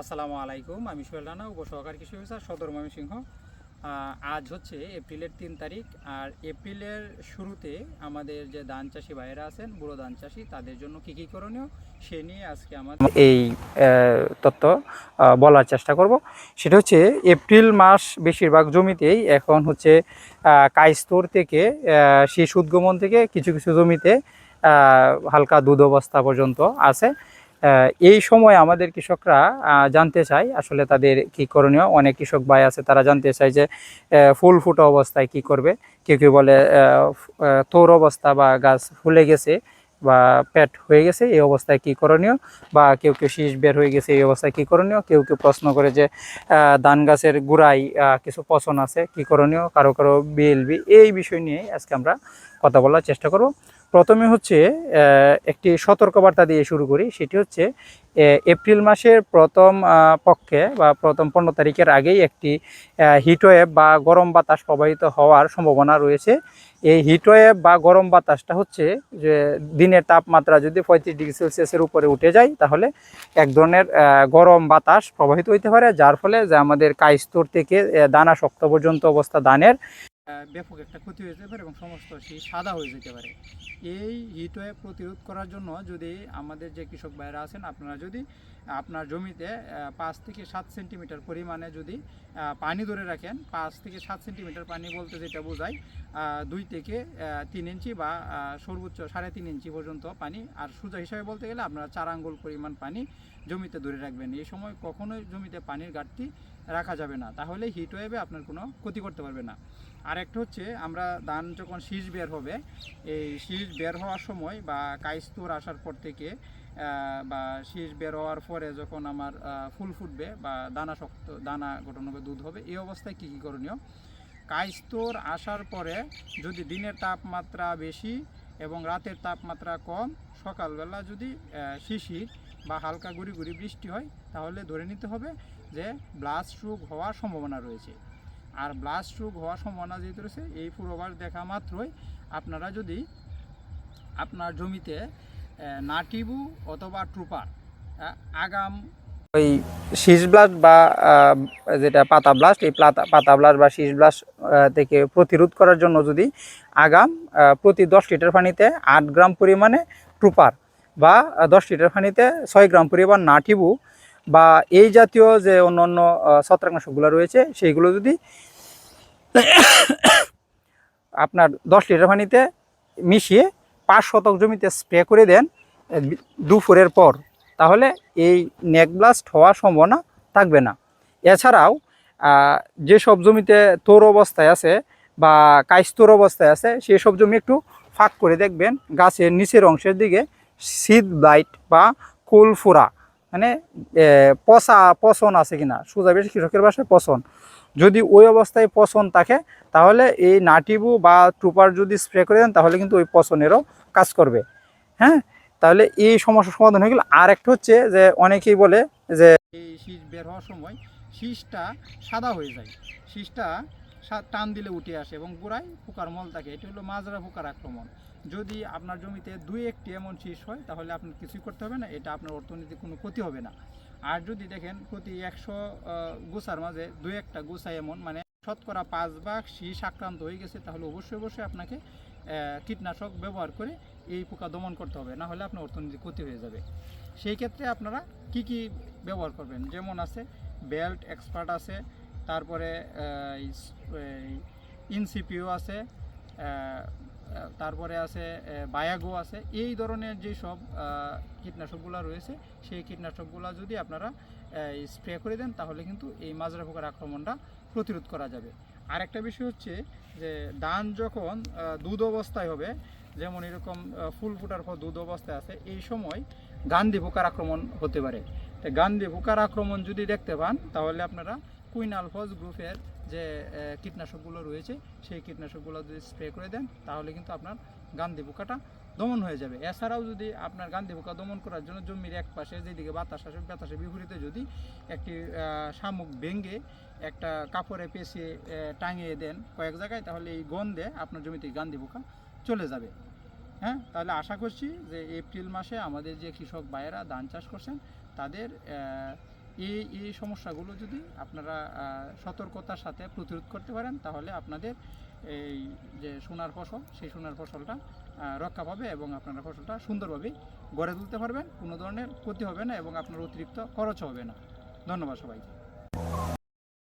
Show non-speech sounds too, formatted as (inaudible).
আসসালামু আলাইকুম, আমি সোহেল রানা, উপসহকারী কৃষি অফিসার সদর ময়মনসিংহ। আজ হচ্ছে এপ্রিলের তিন তারিখ, আর এপ্রিলের শুরুতে আমাদের যে ধান চাষি ভাইয়েরা আছেন, বুড়ো ধান চাষি, তাদের জন্য কী কী করণীয় সে নিয়ে আজকে আমাদের এই তথ্য বলার চেষ্টা করব। সেটা হচ্ছে এপ্রিল মাস বেশিরভাগ জমিতেই এখন হচ্ছে কাইস্তর থেকে শীষ উদ্গমন থেকে কিছু কিছু জমিতে হালকা দুধ অবস্থা পর্যন্ত আছে। এই সময় আমাদের কৃষকরা জানতে চায় আসলে তাদের কি করণীয়। অনেক কৃষক ভাই আছে, তারা জানতে চায় যে ফুল ফুটা অবস্থায় কি করবে। কেউ কেউ বলে তোর অবস্থা বা গাছ ফুলে গেছে বা পেট হয়ে গেছে, এই অবস্থায় কি করণীয়? বা কেউ কেউ শীষ বের হয়ে গেছে, এই অবস্থায় কি করণীয়? কেউ কেউ প্রশ্ন করে যে ধান গাছের গোড়ায় কিছু পচন আছে, কি করণীয়? কারও কারও বিএলবি, এই বিষয় নিয়ে আজকে আমরা কথা বলার চেষ্টা করব। প্রথমে হচ্ছে একটি সতর্কবার্তা দিয়ে শুরু করি। সেটি হচ্ছে এপ্রিল মাসের প্রথম পক্ষে বা প্রথম পনেরো তারিখের আগেই একটি হিটওয়েভ বা গরম বাতাস প্রবাহিত হওয়ার সম্ভাবনা রয়েছে। এই হিটওয়েভ বা গরম বাতাসটা হচ্ছে যে দিনের তাপমাত্রা যদি পঁয়ত্রিশ ডিগ্রি সেলসিয়াসের উপরে উঠে যায় তাহলে এক ধরনের গরম বাতাস প্রবাহিত হইতে পারে যার ফলে যে আমাদের কাইস্তর থেকে দানা শক্ত পর্যন্ত অবস্থা আহ, ব্যাপক একটা ক্ষতি হয়ে যেতে পারে এবং সমস্ত সেই সাদা হয়ে যেতে পারে। এই হিটওয়ে প্রতিরোধ করার জন্য যদি আমাদের যে কৃষক ভাইরা আছেন, আপনারা যদি আপনার জমিতে পাঁচ থেকে সাত সেন্টিমিটার পরিমাণে যদি পানি ধরে রাখেন, পাঁচ থেকে সাত সেন্টিমিটার পানি বলতে যেটা বোঝায় দুই থেকে তিন ইঞ্চি বা সর্বোচ্চ সাড়ে তিন ইঞ্চি পর্যন্ত পানি, আর সোজা হিসাবে বলতে গেলে আপনারা চার আঙ্গুল পরিমাণ পানি জমিতে ধরে রাখবেন। এই সময় কখনোই জমিতে পানির ঘাটতি রাখা যাবে না। তাহলে হিটওয়েভে আপনার কোনো ক্ষতি করতে পারবে না। আর একটা হচ্ছে, আমরা ধান যখন শীষ বের হবে, এই শীষ বের হওয়ার সময় বা কাইস্তুর আসার পর থেকে বা শীষ বের হওয়ার পরে যখন আমার ফুল ফুটবে বা দানা শক্ত, দানা গঠন হবে দুধ হবে, এই অবস্থায় কী কী করণীয়? কাইস্তর আসার পরে যদি দিনের তাপমাত্রা বেশি এবং রাতের তাপমাত্রা কম, সকালবেলা যদি শিশির বা হালকা গুড়ি গুড়ি বৃষ্টি হয়, তাহলে ধরে নিতে হবে যে ব্লাস্ট রোগ হওয়ার সম্ভাবনা রয়েছে। আর ব্লাস্ট রোগ হওয়ার সম্ভাবনা যেহেতু রয়েছে, এই পূর্বাভাস দেখা মাত্রই আপনারা যদি আপনার জমিতে নাটিবু অথবা ট্রুপার আগাম ওই শীষ ব্লাস্ট বা যেটা পাতা ব্লাস্ট, এই পাতা পাতা ব্লাস্ট বা শীষ ব্লাস্ট থেকে প্রতিরোধ করার জন্য যদি আগাম প্রতি দশ লিটার পানিতে আট গ্রাম পরিমাণে ট্রুপার বা দশ লিটার পানিতে ছয় গ্রাম পরিমাণ নাটিবু বা এই জাতীয় যে অন্য অন্য ছত্রাকনাশকগুলো রয়েছে, সেইগুলো যদি (coughs) আপনার দশ লিটার পানিতে মিশিয়ে পাঁচ শতক জমিতে স্প্রে করে দেন দুপুরের পর। তাহলে এই নেক ব্লাস্ট হওয়ার সম্ভাবনা থাকবে না। এছাড়াও যেসব জমিতে তোর অবস্থায় আছে বা কাইস্তোর অবস্থায় আছে সেই সব জমি একটু ফাঁক করে দেখবেন। গাছের নিচের অংশের দিকে শীত ব্লাইট বা কুল ফোড়া মানে পচা, পচন আছে কিনা? সোজা বেশি কৃষকের বাসায় পচন। যদি ওই অবস্থায় পচন থাকে, তাহলে এই নাটিবু বা টুপার যদি স্প্রে করে দেন, তাহলে কিন্তু ওই পচনেরও কাজ করবে। হ্যাঁ? তাহলে এই সমস্যার সমাধান হয়ে গেল। আর একটা হচ্ছে যে, অনেকেই বলে যে, এই শীষ বের হওয়ার সময় শীষটা সাদা হয়ে যায়। শীষটা টান দিলে উঠে আসে এবং গোড়ায় পোকার মল থাকে। এটি হলো মাজরা পোকার আক্রমণ। যদি আপনার জমিতে দুই একটি এমন শীষ হয়, তাহলে আপনার কিছুই করতে হবে না, এটা আপনার অর্থনীতি কোনো ক্ষতি হবে না। আর যদি দেখেন প্রতি একশো গোছার মাঝে দু একটা গোছা এমন মানে শতকরা পাঁচ ভাগ শীষ আক্রান্ত হয়ে গেছে, তাহলে অবশ্যই অবশ্যই আপনাকে কীটনাশক ব্যবহার করে এই পোকা দমন করতে হবে, না হলে আপনার অর্থনীতি ক্ষতি হয়ে যাবে। সেই ক্ষেত্রে আপনারা কি কি ব্যবহার করবেন? যেমন আছে, বেল্ট এক্সপার্ট আছে, তারপরে ইনসিপিও আছে তারপরে আছে বায়াগো আছে। এই ধরনের যেসব আহ, কীটনাশকগুলো রয়েছে সেই কীটনাশকগুলো যদি আপনারা স্প্রে করে দেন তাহলে কিন্তু এই মাজরা পোকার আক্রমণটা প্রতিরোধ করা যাবে। আরেকটা বিষয় হচ্ছে যে ধান যখন দুধ অবস্থায় হবে যেমন এরকম ফুল ফুটার পর দুধ অবস্থায় আছে এই সময় গান্ধী পোকার আক্রমণ হতে পারে। গান্ধী পোকার আক্রমণ যদি দেখতে পান তাহলে আপনারা কুইন আলফজ গ্রুপের যে কীটনাশকগুলো রয়েছে, সেই কীটনাশকগুলো যদি স্প্রে করে দেন, তাহলে কিন্তু আপনার গান্ধী পোকাটা দমন হয়ে যাবে। এছাড়াও যদি আপনার গান্ধী পোকা দমন করার জন্য জমির এক পাশে যেদিকে বাতাস আসে, বাতাসের বিপরীতে যদি একটি শামুক ভেঙে একটা কাপড়ে পেঁচিয়ে টাঙিয়ে দেন কয়েক জায়গায়, তাহলে এই গন্ধে আপনার জমিতে গান্ধী পোকা চলে যাবে। হ্যাঁ? তাহলে আশা করছি যে এপ্রিল মাসে আমাদের যে কৃষক ভাইয়েরা ধান চাষ করছেন, তাদের এই এই সমস্যাগুলো যদি আপনারা সতর্কতার সাথে প্রতিরোধ করতে পারেন, তাহলে আপনাদের এই যে সোনার ফসল, সেই সোনার ফসলটা রক্ষা পাবে এবং আপনারা ফসলটা সুন্দরভাবে গড়ে তুলতে পারবেন। কোনো ধরনের ক্ষতি হবে না এবং আপনার অতিরিক্ত খরচ হবে না। ধন্যবাদ সবাইকে।